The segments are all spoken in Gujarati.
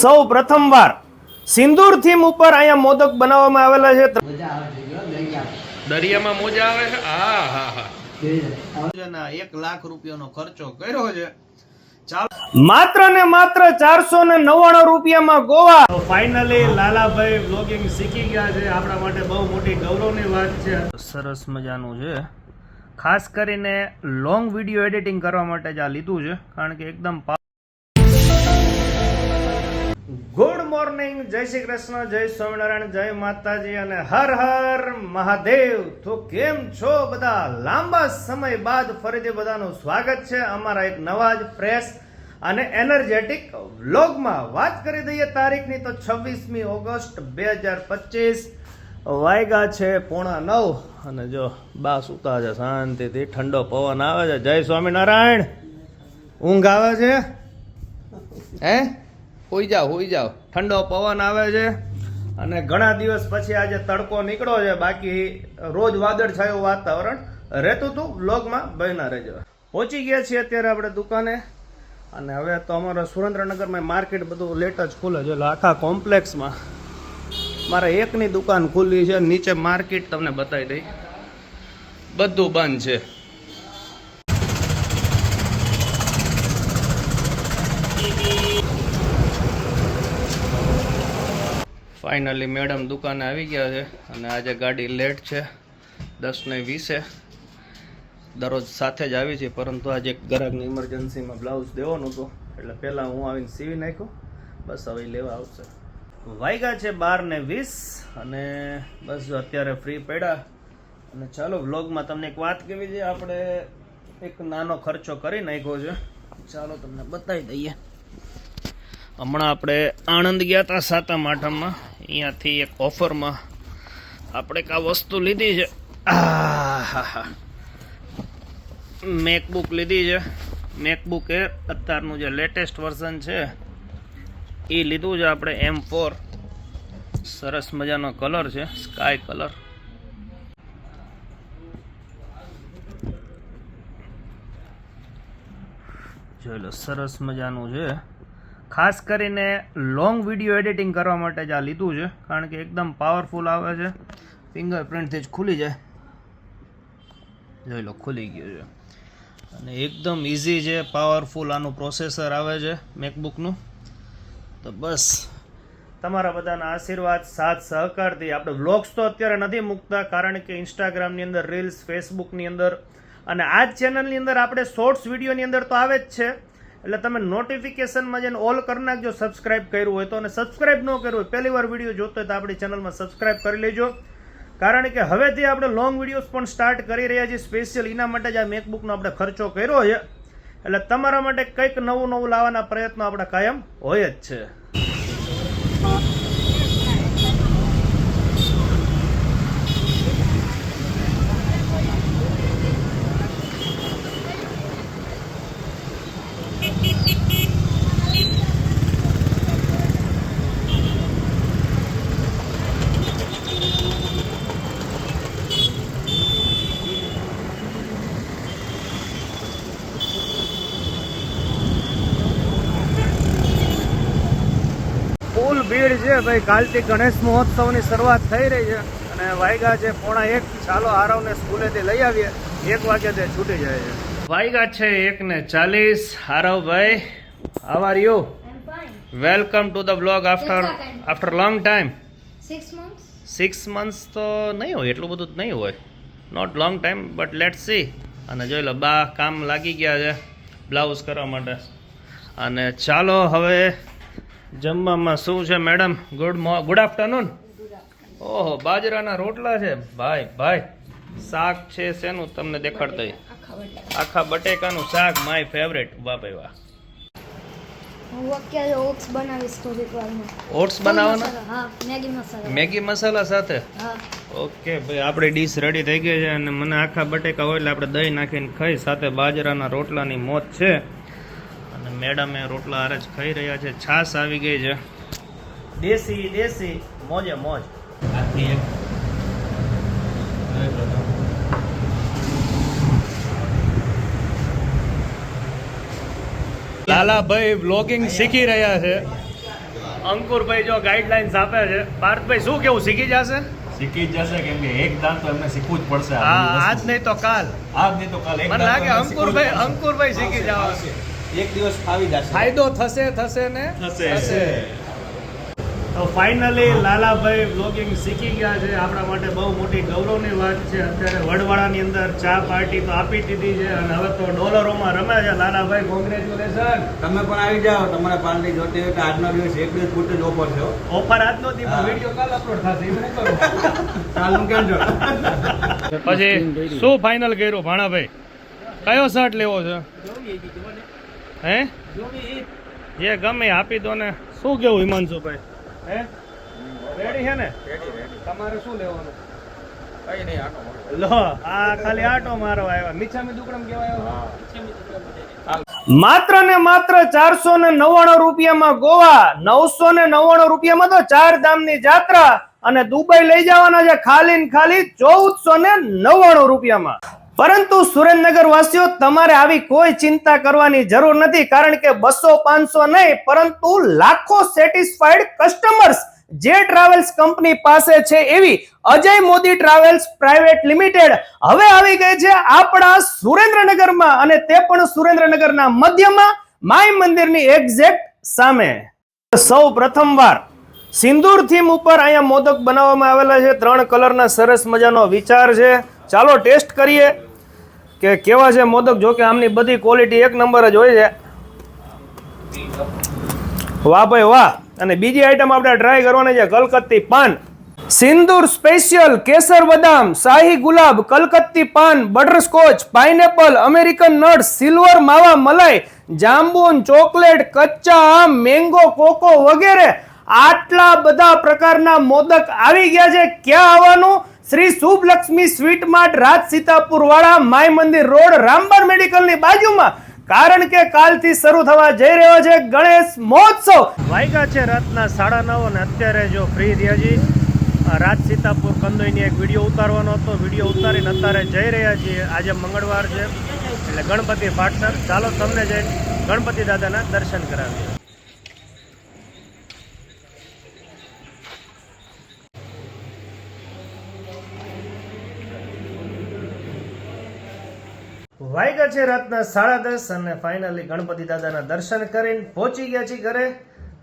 સૌ પ્રથમવાર સિંદૂર થીમ ઉપર અહીંયા મોદક બનાવવામાં આવેલા છે. દરિયામાં મોજા આવે છે? હા હા હા. એક લાખ રૂપિયાનો ખર્ચો કર્યો છે. માત્ર ને માત્ર ચારસો ને નવ્વાણું રૂપિયામાં ગોવા. ફાઇનલી લાલાભાઈ બ્લોગિંગ શીખી ગયા છે. આપણા માટે બહુ મોટી ગૌરવની વાત છે. સરસ મજાનું છે. ખાસ કરીને લોંગ વીડિયો એડિટિંગ કરવા માટે જ આ લીધું છે કારણ કે એકદમ મોર્નિંગ જય શ્રી કૃષ્ણ, જય સ્વામિનારાયણ, જય માતાજી અને હર હર મહાદેવ. તો કેમ છો બધા? લાંબા સમય બાદ ફરીથી બધાનું સ્વાગત છે અમારા એક નવા જ ફ્રેશ અને એનર્જેટિક વ્લોગમાં. વાત કરી દઈએ તારીખની તો છવ્વીસમી ઓગસ્ટ બે હજાર પચીસ. વાયગા છે પોણા નવ અને જો બા સૂતા છે શાંતિથી. ઠંડો પવન આવે છે. જય સ્વામિનારાયણ. ઊંઘ આવે છે? હે? હોઈ જાઓ હોઈ જાઓ. ઠંડો પવન આવે છે અને ઘણા દિવસ પછી આજે તડકો નીકળ્યો છે. બાકી રોજ વાદળ છાયું વાતાવરણ રહેતું હતું. બ્લોગમાં બહેના રહેજો. પહોંચી ગયા છીએ અત્યારે આપણે દુકાને. અને હવે તો અમારા સુરેન્દ્રનગરમાં માર્કેટ બધું લેટ જ ખુલે છે. એટલે આખા કોમ્પ્લેક્સમાં મારે એકની દુકાન ખુલ્લી છે. નીચે માર્કેટ તમને બતાવી દઈ. બધું બંધ છે. ફાઇનલી મેડમ દુકાને આવી ગયા છે અને આજે ગાડી લેટ છે, દસ ને વીસે દરરોજ સાથે જ આવી છે પરંતુ આજે એક ગ્રાહકની ઇમરજન્સીમાં બ્લાઉઝ દેવાનું હતું. એટલે પહેલાં હું આવીને સીવી નાખ્યો. બસ હવે લેવા આવશે. વાગ્યા છે બાર ને વીસ અને બસ અત્યારે ફ્રી પડ્યા. અને ચાલો વ્લોગમાં તમને એક વાત કેવી છે? આપણે એક નાનો ખર્ચો કરી નાખ્યો છે. ચાલો, તમને બતાવી દઈએ. હમણાં આપણે આણંદ ગયા હતા સાતમ આઠમમાં. અહીંયાથી એક ઓફરમાં આપણે આ વસ્તુ લીધી છે. મેકબુક લીધી છે. મેકબુક એ અત્યારનું જે લેટેસ્ટ વર્ઝન છે, એ લીધું છે આપણે એમ ફોર સરસ મજાનો કલર છે સ્કાય કલર. જોઈ લો, સરસ મજાનું છે. ખાસ કરીને લોંગ વીડિયો એડિટિંગ કરવા માટે જ આ લીધું છે, કારણ કે એકદમ પાવરફુલ આવે છે. ફિંગરપ્રિન્ટથી જ ખુલી જાય. જોઈ લો, ખુલી ગયું છે. અને એકદમ ઇઝી છે પાવરફુલ આનું પ્રોસેસર આવે છે મેકબુકનું તો બસ, તમારા બધાના આશીર્વાદ, સાથ, સહકારથી. આપણે વ્લોગ્સ તો અત્યારે નથી મૂકતા, કારણ કે ઇન્સ્ટાગ્રામની અંદર રીલ્સ ફેસબુકની અંદર. અને આ જ ચેનલની અંદર આપણે શોર્ટ્સ વિડીયોની અંદર તો આવે જ છે. એટલે તમે નોટિફિકેશનમાં જઈને ઓલ કરી નાખજો સબસ્ક્રાઇબ કર્યું હોય તો. અને સબસ્ક્રાઇબ ન કર્યું હોય પહેલી વાર વીડિયો જોતો હોય તો આપણી ચેનલમાં સબસ્ક્રાઇબ કરી લેજો. કારણ કે હવેથી આપણે લોંગ વિડીયોઝ પણ સ્ટાર્ટ કરી રહ્યા છીએ. સ્પેશિયલ એના માટે જ આ મેકબુકનો આપણે ખર્ચો કર્યો છે. એટલે તમારા માટે કંઈક નવું નવું લાવવાના પ્રયત્નો આપણે કાયમ હોય જ છે. ફૂલ ભીડ છે ભાઈ. કાલથી ગણેશ મહોત્સવની શરૂઆત થઈ રહી છે અને વાયગા છે પોણા એક. ચાલો આરવને સ્કૂલેથી લઈ આવીએ. એક વાગે તે છૂટી જાય છે. વાયગા છે એક ને ચાલીસ. Aravbhai how are you welcome to the blog after after long time Six months? Six months તો નહીં હોય એટલું બધું નહીં હોય. Not long time but let see અને જોઈ લો બા કામ લાગી ગયા છે બ્લાઉઝ કરવા માટે. અને ચાલો હવે જમવામાં શું છે મેડમ ગુડ ગુડ આફ્ટરનૂન ઓહો બાજરાના રોટલા છે. ભાઈ ભાઈ શાક છે શેનું? તમને દેખાડતા? આખા બટેકાનું શાક માય ફેવરેટ વાહ ભાઈ વાહ. હું અત્યારે ઓટ્સ બનાવીશ થોડીક વારમાં. ઓટ્સ બનાવવાના? હા મેગી મસાલા. મેગી મસાલા સાથે? હા. ઓકે ભાઈ આપણી ડીશ રેડી થઈ ગઈ છે અને મને આખા બટેકા હોય એટલે આપણે દહીં નાખીને ખાઈ સાથે બાજરાના રોટલાની મોત છે. મેડમે રોટલા હારે જ ખાઈ રહ્યા છે. છાશ આવી ગઈ છે. દેશી દેશી મોજે મોજ. આથી એક. લાલાભાઈ વ્લોગિંગ શીખી રહ્યા છે. અંકુરભાઈ જો ગાઈડલાઇન્સ આપે છે. પાર્થભાઈ શું કેવું શીખી જશે? શીખી જશે કેમ કે એક દાન તો એમને શીખવું જ પડશે. આજ નહીં તો કાલ. આજ નહીં તો કાલ. મને લાગે અંકુરભાઈ અંકુરભાઈ શીખી જવા. આવશે. એક દિવસ ફાવી જશે. ફાયદો થશે થશે ને? થશે. તો ફાઇનલી લાલાભાઈ બ્લોગિંગ શીખી ગયા છે. આપણા માટે બહુ મોટી ગૌરવની વાત છે. અત્યારે વડવાળાની અંદર ચા પાર્ટી તો આપી દીધી છે અને હવે તો ડોલરોમાં રમે છે. લાલાભાઈ કોંગ્રેચ્યુલેશન તમે પણ આવી જાઓ. તમારે પાર્ટી જોતી હોય તો આજનો દિવસ એક દિવસ પૂરતો જ ઓફર છે ઓફર આજનો દિવસ વીડિયો કાલ અપલોડ થશે. એવું નહીં કરું. ચાલુ કેમ છો? પછી શું ફાઇનલ કર્યું? ભાણાભાઈ કયો શર્ટ લેવો છે? હે? જે ગમે આપી દો ને. શું કેવું હિમાંશુભાઈ? હે? રેડી છે ને? તમારે શું લેવાનું? લો આ ખાલી આટો મારો આવ્યા. મીઠામી દુકડમ કેવાય માત્ર ને માત્ર ચારસો ને નવ્વાણું રૂપિયામાં ગોવા નવસો ને નવ્વાણું રૂપિયામાં તો ચાર ધામની જાત્રા અને દુબઈ લઈ જવાના છે ખાલી ને ખાલી ચૌદસો ને નવ્વાણું રૂપિયામાં. પરંતુ સુરેન્દ્રનગર વાસીઓ તમારે આવી કોઈ ચિંતા કરવાની જરૂર નથી, કારણ કે બસો, પાંચસો નહીં, પરંતુ લાખો સેટિસ્ફાઈડ કસ્ટમર્સ જે ટ્રાવેલ્સ કંપની પાસે છે એવી Ajay Modi travels private limited હવે આવી ગઈ છે આપણા સુરેન્દ્રનગરમાં અને તે પણ સુરેન્દ્રનગરના મધ્યમાં માય મંદિરની એક્ઝેક્ટ સામે. સૌ પ્રથમવાર સિંદૂર થીમ ઉપર અહીંયા મોદક બનાવવામાં આવેલા છે, ત્રણ કલરના સરસ મજાનો વિચાર છે. ચાલો ટેસ્ટ કરીએ. કે કેવા છે મોદક? જો કે આમની બધી ક્વોલિટી એક નંબર જ હોય છે. વાહ ભાઈ વાહ. અને બીજી આઈટમ આપણે ટ્રાય કરવાની છે કલકત્તી પાન. સિંદૂર સ્પેશિયલ કેસર બદામ, શાહી ગુલાબ, કલકત્તી પાન butterscotch pineapple American nut silver માવા, મલાઈ, જાંબુન, ચોકલેટ, કચ્ચા આમ મેંગો કોકો વગેરે આટલા બધા પ્રકારના મોદક આવી ગયા છે. ક્યાં આવવાનું? શ્રી શુભલક્ષ્મી સ્વીટ માર્ટ રાજ સીતાપુર વાળા માય મંદિર રોડ રામબાર મેડિકલની બાજુમાં. કારણ કે કાલથી શરૂ થવા જઈ રહ્યો છે ગણેશ મહોત્સવ. વાયગા છે રાતના સાડા નવ અને અત્યારે જો ફ્રી થયા છીએ. આ રાજ સીતાપુર કંદોઈની એક વીડિયો ઉતારવાનો હતો. વીડિયો ઉતારીને અત્યારે જઈ રહ્યા છીએ. આજે મંગળવાર છે. એટલે ગણપતિ પાટસર ચાલો તમને જઈને ગણપતિ દાદાના દર્શન કરાવીએ. વાગ્યા છે રાતના સાડા દસ અને ફાઇનલી ગણપતિ દાદાના દર્શન કરીને પહોંચી ગયા છીએ ઘરે.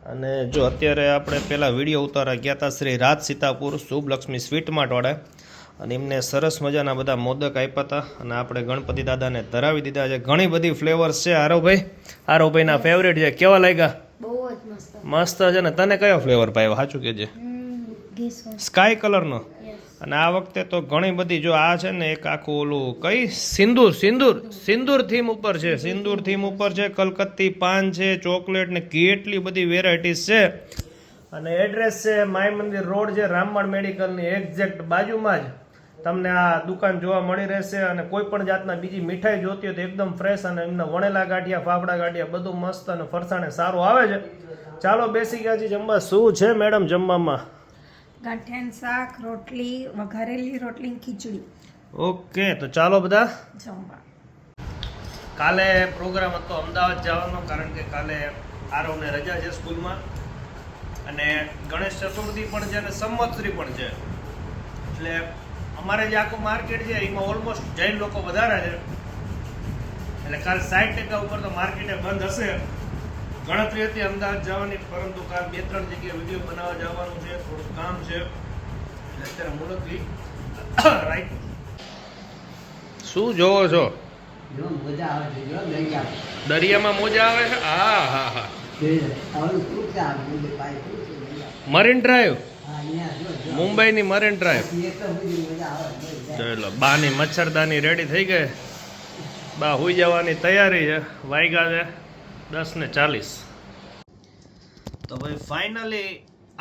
અને જો અત્યારે આપણે પેલા વીડિયો ઉતારા ગયા હતા શ્રી રાજ સીતાપુર શુભલક્ષ્મી સ્વીટમાં ટોળે અને એમને સરસ મજાના બધા મોદક આપ્યા હતા. અને આપણે ગણપતિ દાદાને ધરાવી દીધા છે. ઘણી બધી ફ્લેવર્સ છે આરોભાઈ આરોભાઈના ફેવરેટ છે. કેવા લાગ્યા? મસ્ત. છે ને? તને કયો ફ્લેવર પાયો સાચું કેજે. સ્કાય કલરનો અને આ વખતે તો ઘણી બધી જો આ છે ને, એક આખું ઓલું કઈ? સિંદૂર સિંદૂર સિંદૂર થીમ ઉપર છે. સિંદૂર થીમ ઉપર છે, કલકત્તી પાન છે, ચોકલેટ ને કેટલી બધી વેરાયટીઝ છે. અને એડ્રેસ છે માય મંદિર રોડ છે રામબાણ મેડિકલની એક્ઝેક્ટ બાજુમાં જ. તમને આ દુકાન જોવા મળી રહેશે અને કોઈ પણ જાતના બીજી મીઠાઈ જોતી હોય તો એકદમ ફ્રેશ અને એમના વણેલા ગાંઠિયા, ફાફડા ગાંઠિયા, બધું મસ્ત અને ફરસાણે સારું આવે છે. ચાલો બેસી ગયા છીએ જમવા. શું છે મેડમ જમવામાં? ગાંઠિયાનું શાક રોટલી વઘારેલી રોટલી ખીચડી. ઓકે તો ચાલો બધા. જમવા. કાલે પ્રોગ્રામ હતો અમદાવાદ જવાનો કારણ કે કાલે આરવને રજા છે સ્કૂલમાં. અને ગણેશ ચતુર્થી પણ છે અને સંવત્સરી પણ છે. એટલે અમારે જે આખું માર્કેટ છે એમાં ઓલમોસ્ટ જૈન લોકો વધારે છે. એટલે કાલ સાઠ ટકા ઉપર તો માર્કેટે બંધ હશે. ગણતરી હતી અમદાવાદ જવાની પરંતુ કાલ બે ત્રણ જગ્યાએ વીડિયો બનાવવા જવાનું છે થોડું કામ છે. અત્યારે મુલતવી રાઈટ શું જોવો છો? જો મજા આવે છે જો દરિયા દરિયામાં મોજા આવે છે? હા હા હા? Marine drive? હા અહીંયા જો જો. મુંબઈની મરીન ડ્રાઈવ. ચલો તો બધી મજા આવે છે. જોઈ. લો બાની મચ્છરદાની રેડી થઈ ગઈ? બા હુઈ જવાની તૈયારી છે વાઈગા છે. દસ ને ચાલીસ. તો ભાઈ ફાઇનલી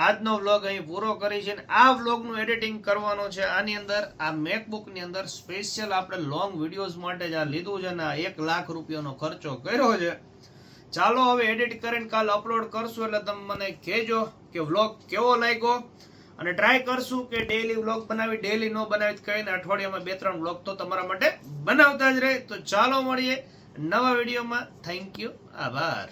આજનો વ્લોગ અહીં પૂરો કરી છે આ વ્લોગનું એડિટિંગ કરવાનો છે. આની અંદર આ મેકબુકની અંદર સ્પેશિયલ આપણે લોંગ વિડીયોઝ માટે જ આ લીધું છે ને એક લાખ રૂપિયાનો ખર્ચો કર્યો છે. ચાલો હવે એડિટ કરીને કાલ અપલોડ કરશું એટલે તમે મને કહેજો કે વ્લોગ કેવો લાગ્યો. અને ટ્રાય કરશું કે ડેઈલી વ્લોગ બનાવી ડેલી ન બનાવી કહીને અઠવાડિયામાં બે ત્રણ વ્લોગ તો તમારા માટે બનાવતા જ રહે. તો ચાલો મળીએ. નવા વિડીયોમાં થેન્ક યુ આભાર.